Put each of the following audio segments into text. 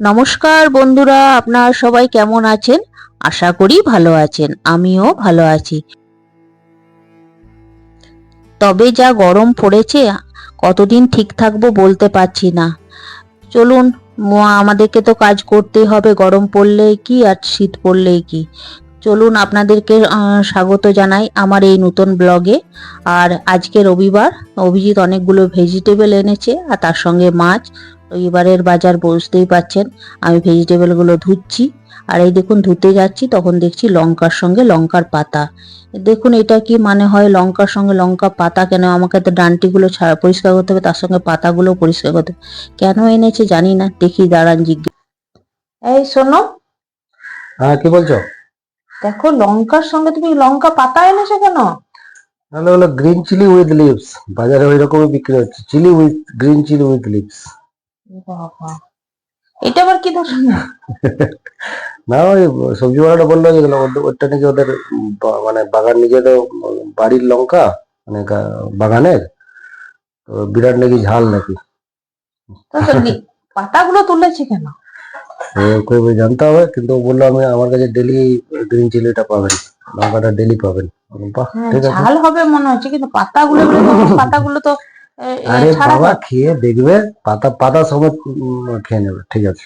নমস্কার বন্ধুরা, আপনারা সবাই কেমন আছেন? আশা করি ভালো আছেন, আমিও ভালো আছি। তবে যা গরম পড়েছে, কতদিন ঠিক থাকব বলতে পারছি না। চলুন আমাদেরকে তো কাজ করতেই হবে, গরম পড়লেই কি আর শীত পড়লেই কি। চলুন, আপনাদেরকে স্বাগত জানাই আমার এই নতুন ব্লগে। আর আজকে রবিবার, অভিজিৎ অনেকগুলো ভেজিটেবল এনেছে, আর তার সঙ্গে মাছ রবিবারের বাজার বুঝতেই পাচ্ছেন। আমি ভেজিটেবলগুলো ধুচ্ছি। আর এই দেখুন ধুতে যাচ্ছি তখন দেখছি লঙ্কার সঙ্গে লঙ্কার পাতা। দেখুন এটা কি মানে হয় লঙ্কার সঙ্গে লঙ্কা পাতা? কেন আমাকে তো ডান্টিগুলো ছাড়া পরিষ্কার করতে হবে তার সঙ্গে পাতাগুলো পরিষ্কার করতে হবে। কেন এনেছে জানি না দেখি দাঁড়ান জিজ্ঞেস এই শোনো। হ্যাঁ কি বলছো? দেখো লঙ্কার সঙ্গে তুমি লঙ্কা পাতা এনেছো কেন? তাহলে হলো গ্রিন চিলি উইথ লিভস বাজারে ওই রকমই বিক্রি হচ্ছে chilli with green chilli with leaves এটা আবার কি ধরনের? না ওই সবজিওয়ালাটা বলল যেগুলো ওটা নাকি ওদের মানে বাগান নিজেদের বাড়ির লঙ্কা মানে বাগানের। তো বিরাট নাকি ঝাল নাকি। পাতাগুলো তুলেছে কেন? তো জানতে হবে কিন্তু বলল আমি আমার কাছে ডেলি গ্রিন চিলিটা পাবেন। লঙ্কাটা ডেলি পাবেন। বাহ হ্যাঁ, ঝাল হবে মনে হচ্ছে কিন্তু পাতাগুলো পাতাগুলো তো আরে বাবা খেয়ে দেখবে পাতা পাতা সমেত খেয়ে নেবে ঠিক আছে।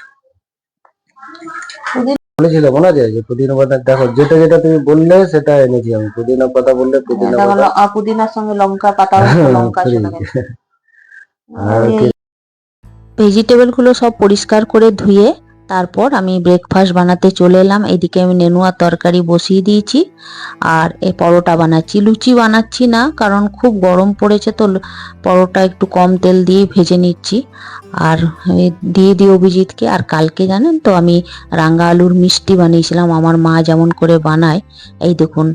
পুদিনা- বলেছিলে মনে আছে যে পুদিনা পাতা দেখো যেটা যেটা তুমি বললে সেটা এনেছি আমি। পুদিনা পাতা বললে পুদিনা এটা হলো পাতা আ, পুদিনার সঙ্গে লঙ্কা পাতা লঙ্কা Free। চলে গেছে আর কি- ভেজিটেবলগুলো সব পরিষ্কার করে ধুয়ে তারপর আমি ব্রেকফাস্ট বানাতে চলে এলাম। এদিকে আমি নেনুয়া তরকারি বসিয়ে দিয়েছি। আর এই পরোটা বানাচ্ছি। লুচি বানাচ্ছি না, কারণ খুব গরম পড়েছে তো পরোটা একটু কম তেল দিয়ে ভেজে নিচ্ছি। আর দিয়ে দিই অভিজিৎকে। আর কালকে জানেন তো আমি রাঙা আলুর মিষ্টি বানিয়েছিলাম। আমার মা যেমন করে বানায়। এই দেখুন,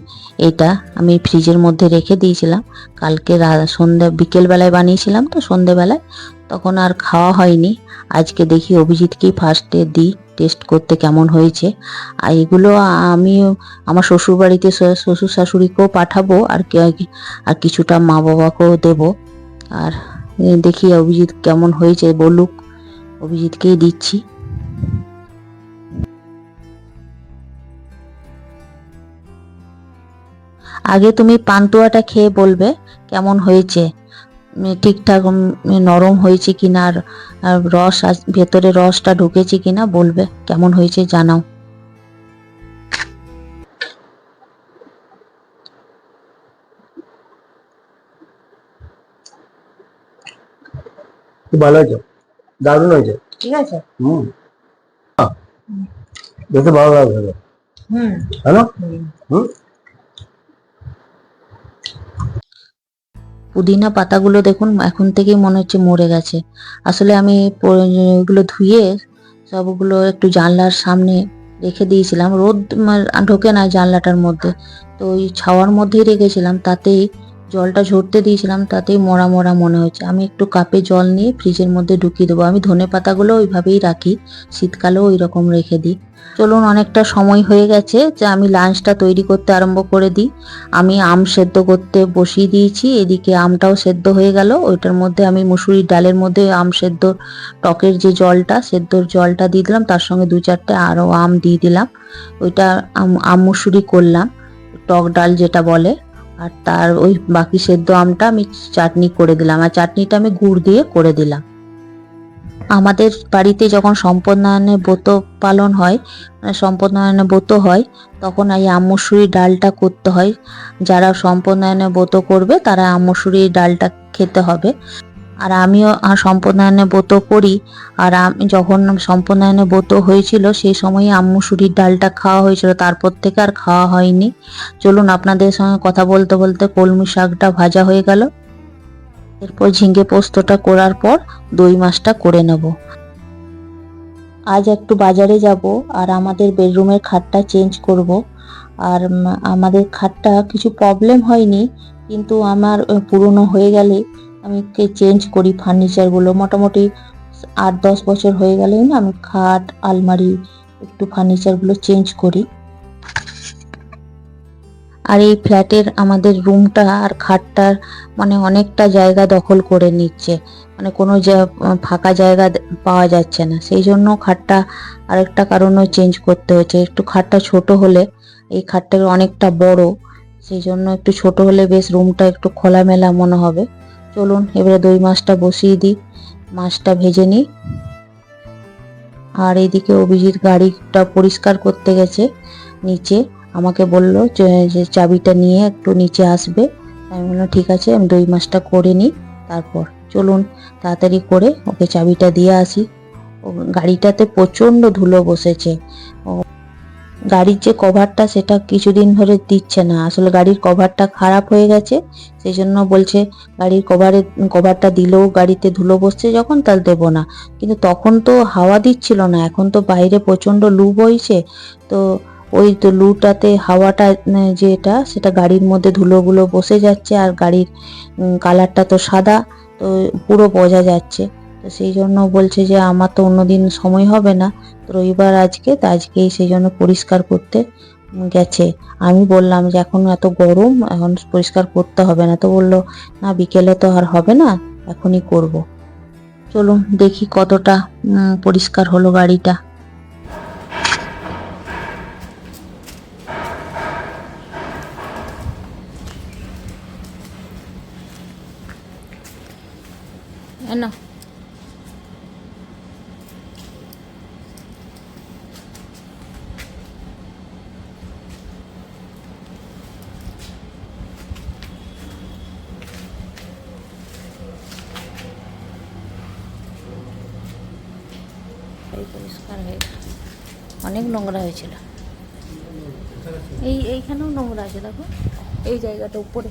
এটা আমি ফ্রিজের মধ্যে রেখে দিয়েছিলাম। কালকে সন্ধ্যা বিকেলবেলায় বানিয়েছিলাম তো সন্ধ্যেবেলায় তখন আর খাওয়া হয়নি। আজকে দেখি অভিজিৎকেই ফার্স্টে দিই টেস্ট করতে কেমন হয়েছে। আর এগুলো আমি আমার শ্বশুর বাড়িতে শ্বশুর শাশুড়িকেও পাঠাবো, আর আর কিছুটা মা বাবাকেও দেব। আর দেখি অভিজিৎ কেমন হয়েছে, বলুক। অভিজিৎকেই দিচ্ছি। আগে তুমি পান্তুয়াটা খেয়ে বলবে, কেমন হয়েছে? ঠিকঠাক নরম হয়েছে কিনা আর আর রস ভেতরে রসটা ঢুকেছে কিনা বলবে কেমন হয়েছে জানাও। ভালো হয়েছে? দারুণ হয়েছে? ঠিক আছে। হুম। দেখতে ভালো লাগবে হুম। হ্যালো হুম? পুদিনা পাতাগুলো দেখুন, এখন থেকেই মনে হচ্ছে মরে গেছে। আসলে আমি এগুলো ধুয়ে সবগুলো একটু জানলার সামনে রেখে দিয়েছিলাম। রোদ ঢোকে না জানলাটার মধ্যে। তো ওই ছাওয়ার মধ্যেই রেখেছিলাম, তাতেই জলটা ঝরতে দিয়েছিলাম, তাতেই মরা মরা মনে হচ্ছে আমি একটু কাপে জল নিয়ে ফ্রিজের মধ্যে ঢুকিয়ে দেবো। আমি ধনে পাতাগুলো ওইভাবেই রাখি, শীতকালেও ওই রকম রেখে দিই। চলুন, অনেকটা সময় হয়ে গেছে যে আমি লাঞ্চটা তৈরি করতে আরম্ভ করে দিই। আমি আম সেদ্ধ করতে বসিয়ে দিয়েছি, এদিকে আমটাও সেদ্ধ হয়ে গেল। ওইটার মধ্যে আমি মুসুরির ডালের মধ্যে আম সেদ্ধ, টকের যে জলটা, সেদ্ধর জলটা দিয়ে দিলাম। তার সঙ্গে দু চারটে আরও আম দিয়ে দিলাম। ওইটা আম মুসুরি করলাম, টক ডাল যেটা বলে। আর তার ওই বাকি সেদ্ধ আমটা আমি চাটনি করে দিলাম আর চাটনিটা আমি গুড় দিয়ে করে দিলাম। আমাদের বাড়িতে যখন সম্পদনারায়ণের ব্রত পালন হয় মানে সম্পদনারায়ণের ব্রত হয়, তখন এই আমসুরি ডালটা করতে হয়। যারা সম্পদায়নে ব্রত করবে, তারা আমসুরি ডালটা খেতে হবে। আর আমিও আহ, সম্পদায়নে ব্রত করি। আর আমি যখন সম্পদায়নে ব্রত হয়েছিল সেই সময় আম্মুসুরির ডালটা খাওয়া হয়েছিল। তারপর থেকে আর খাওয়া হয়নি। চলুন আপনাদের সঙ্গে কথা বলতে বলতে কলমি শাকটা ভাজা হয়ে গেল। এরপর ঝিঙ্গে পোস্তটা করার পর দই মাছটা করে নেব। আজ একটু বাজারে যাব আর আমাদের বেডরুমের খাটটা চেঞ্জ করব। আর আমাদের খাটটা কিছু প্রবলেম হয়নি কিন্তু আমার পুরনো হয়ে গেলে আমি চেঞ্জ করি ফার্নিচারগুলো মোটামুটি আট, দশ বছর হয়ে গেলেই না আমি খাট, আলমারি, একটু ফার্নিচারগুলো চেঞ্জ করি। আর এই ফ্ল্যাটের আমাদের রুমটা আর খাটটার মানে অনেকটা জায়গা দখল করে নিচ্ছে। মানে কোনো ফাঁকা জায়গা পাওয়া যাচ্ছে না। সেই জন্য খাটটা আরেকটা কারণেও চেঞ্জ করতে হচ্ছে। একটু খাটটা ছোট হলে, এই খাটটা অনেকটা বড়, সেই জন্য একটু ছোট হলে বেশ রুমটা একটু খোলামেলা মনে হবে। চলুন, এবারে দই মাছটা বসিয়ে দিই। মাছটা ভেজে নিই। আর এইদিকে অভিজিৎ গাড়িটা পরিষ্কার করতে গেছে নিচে। আমাকে বলল যে চাবিটা নিয়ে একটু নিচে আসবে। আমি বললাম, ঠিক আছে, আমি দই মাছটা করে নিই তারপর। চলুন, তাড়াতাড়ি করে ওকে চাবিটা দিয়ে আসি। গাড়িটাতে প্রচণ্ড ধুলো বসেছে। গাড়ির যে কভারটা সেটা কিছুদিন ধরে দিচ্ছে না। আসলে গাড়ির কভারটা খারাপ হয়ে গেছে সেই জন্য বলছে গাড়ির কভারের কভারটা দিলেও গাড়িতে ধুলো বসছে যখন তার দেবো না। কিন্তু তখন তো হাওয়া দিচ্ছিল না, এখন তো বাইরে প্রচণ্ড লু বইছে। তো ওই তো লুটাতে হাওয়াটা যেটা, সেটা গাড়ির মধ্যে ধুলোগুলো বসে যাচ্ছে আর গাড়ির কালারটা তো সাদা, তো পুরো বোঝা যাচ্ছে। তো সেই জন্য বলছে যে আমার তো অন্যদিন সময় হবে না। তো রবিবার আজকে, তো আজকেই সেই জন্য পরিষ্কার করতে গেছে। আমি বললাম যে এখন এত গরম, এখন পরিষ্কার করতে হবে না। তো বলল, না, বিকেলে তো আর হবে না, এখনই করব। চলুন দেখি কতটা পরিষ্কার হলো গাড়িটা। না এই পরিষ্কার হয়ে গেল। অনেক নোংরা হয়েছিল। এই এইখানেও নোংরা আছে, দেখো। এই জায়গাটা উপরে।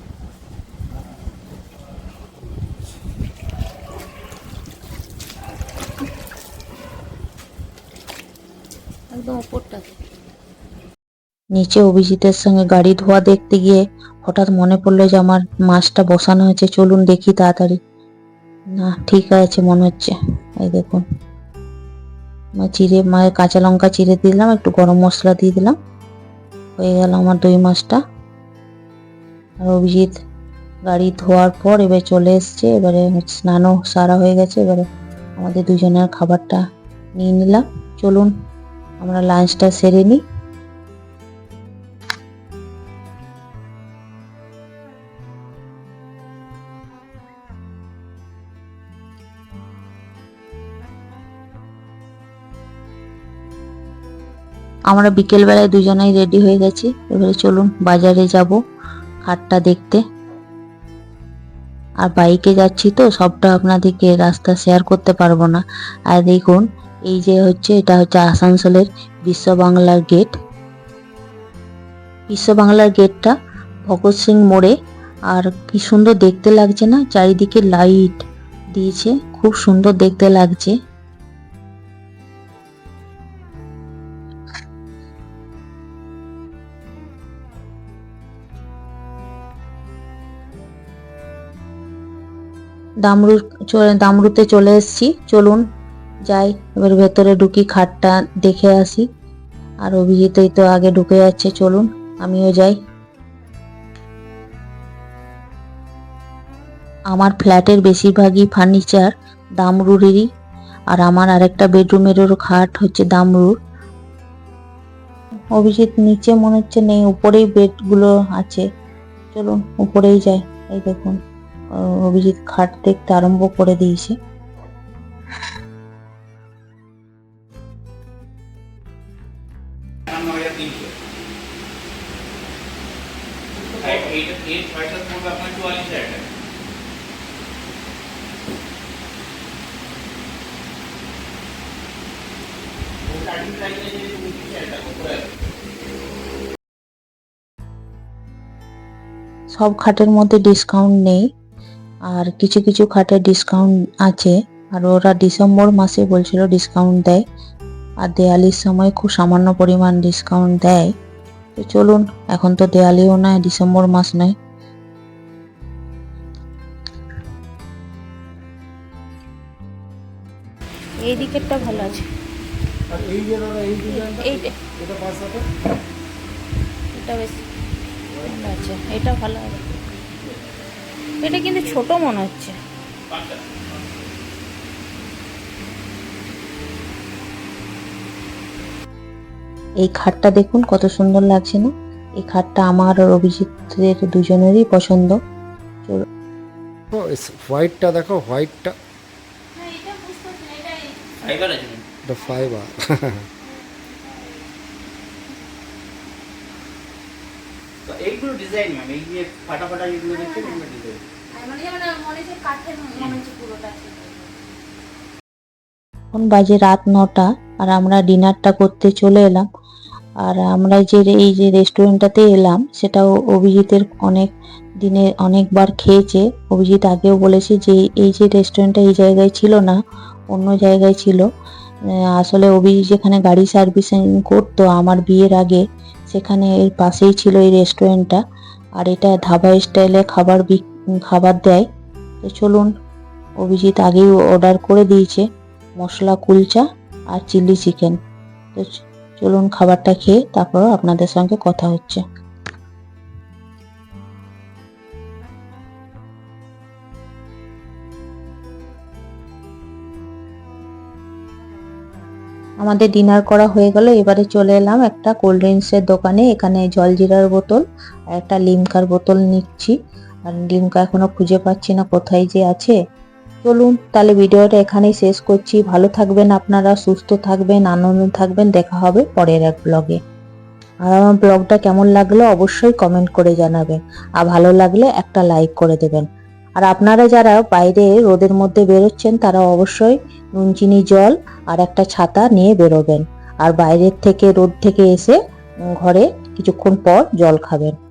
একদম উপরটাতে নিচে অভিজিতের সঙ্গে গাড়ি ধোয়া দেখতে গিয়ে হঠাৎ মনে পড়ল যে আমার মাছটা বসানো হয়েছে। চলুন দেখি তাড়াতাড়ি। না, ঠিক আছে মনে হচ্ছে। এই দেখুন। চিড়ে, মায়ের কাঁচা লঙ্কা চিড়ে দিলাম, একটু গরম মশলা দিয়ে দিলাম। হয়ে গেল আমার দই মাছটা। আর অভিজিৎ গাড়ি ধোয়ার পর এবার চলে এসছে, এবারে স্নানও সারা হয়ে গেছে, এবারে আমাদের দুজনের খাবারটা নিয়ে নিলাম। চলুন, আমরা লাঞ্চটা সেরে নিই। আমরা বিকেল বেলায় দুজনেই রেডি হয়ে গেছি। এবারে চলুন বাজারে যাব হাটটা দেখতে। আর বাইকে যাচ্ছি তো, সবটা আপনাদেরকে রাস্তা শেয়ার করতে পারব না। আর দেখুন, এই যে হচ্ছে, এটা হচ্ছে আসানসোলের বিশ্ব বাংলার গেট বিশ্ব বাংলার গেটটা ভগৎ সিং মোড়ে। আর কি সুন্দর দেখতে লাগছে না? চারিদিকে লাইট দিয়েছে, খুব সুন্দর দেখতে লাগছে। দামরু দামরুতে চলে এসেছি। চলুন যাই, এবার ভেতরে ঢুকি, খাটটা দেখে আসি। আর অভিজিৎই তো আগে ঢুকে যাচ্ছে, চলুন, আমিও যাই। আমার ফ্ল্যাটের বেশিরভাগই ফার্নিচার দামরুরেরই, আর আমার আরেকটা বেডরুমেরও খাট হচ্ছে দামরুর। অভিজিৎ নিচে মনে হচ্ছে নেই, উপরেই বেডগুলো আছে। চলুন, উপরেই যাই, এই দেখুন। অভিজিৎ খাট দেখতে আরম্ভ করে দিয়েছে। সব খাটের মধ্যে ডিসকাউন্ট নেই আর কিছু কিছু খাটে ডিসকাউন্ট আছে। আর ওরা ডিসেম্বর মাসে বলছিল ডিসকাউন্ট দেয়। আর দেয়ালির সময় খুব সামান্য পরিমাণ ডিসকাউন্ট দেয়। তো চলুন এখন তো দেয়ালিও নয় ডিসেম্বর মাস নয়। এই দিকেরটা ভালো আছে। এই যে দাদা এই যে এইটা এটা বেশ ভালো হবে। এটা কিন্তু ছোট মনে হচ্ছে। এই খাটটা দেখুন কত সুন্দর লাগছে না? এই খাটটা আমার আর অভিজিতের দুজনেরই পছন্দ। হোয়াইটটা দেখো হোয়াইটটা ফাইবার আছে না? দ্য ফাইবার তো এইগুলো ডিজাইন ম্যাম এই যে ফাটা ফাটা যেগুলো দেখছেন এগুলো ডিজাইন এখন বাজে রাত নটা আর আমরা ডিনারটা করতে চলে এলাম। আর আমরা যে এই যে রেস্টুরেন্টটাতে এলাম সেটাও অভিজিতের অনেক দিনে অনেকবার খেয়েছে। অভিজিৎ আগেও বলেছে যে এই যে রেস্টুরেন্টটা এই জায়গায় ছিল না অন্য জায়গায় ছিল। আসলে অভিজিৎ যেখানে গাড়ি সার্ভিসিং করতো আমার বিয়ের আগে সেখানে এর পাশেই ছিল এই রেস্টুরেন্টটা, আর এটা ধাবা স্টাইলে খাবার বিক- খাবার দেয়। তো চলুন, অভিজিৎ আগেই অর্ডার করে দিয়েছে, মশলা, কুলচা আর চিলি চিকেন। তো চলুন খাবারটা খেয়ে তারপর আপনাদের সঙ্গে কথা হচ্ছে। আমাদের ডিনার করা হয়ে গেল, এবারে চলে এলাম একটা কোল্ড ড্রিঙ্কসের দোকানে, এখানে জলজিরার বোতল আর একটা লিমকার বোতল নিচ্ছি। আর লিমকা এখনও খুঁজে পাচ্ছি না কোথায় যে আছে। চলুন তাহলে ভিডিওটা এখানেই শেষ করছি। ভালো থাকবেন আপনারা, সুস্থ থাকবেন, আনন্দ থাকবেন। দেখা হবে পরের এক ব্লগে আর আমার ব্লগটা কেমন লাগল অবশ্যই কমেন্ট করে জানাবেন। আর ভালো লাগলে একটা লাইক করে দেবেন। আর আপনারা যারা বাইরে রোদের মধ্যে বেরোচ্ছেন, তারা অবশ্যই নুন চিনি জল আর একটা ছাতা নিয়ে বেরোবেন। আর বাইরের থেকে, রোদ থেকে এসে ঘরে কিছুক্ষণ পর জল খাবেন।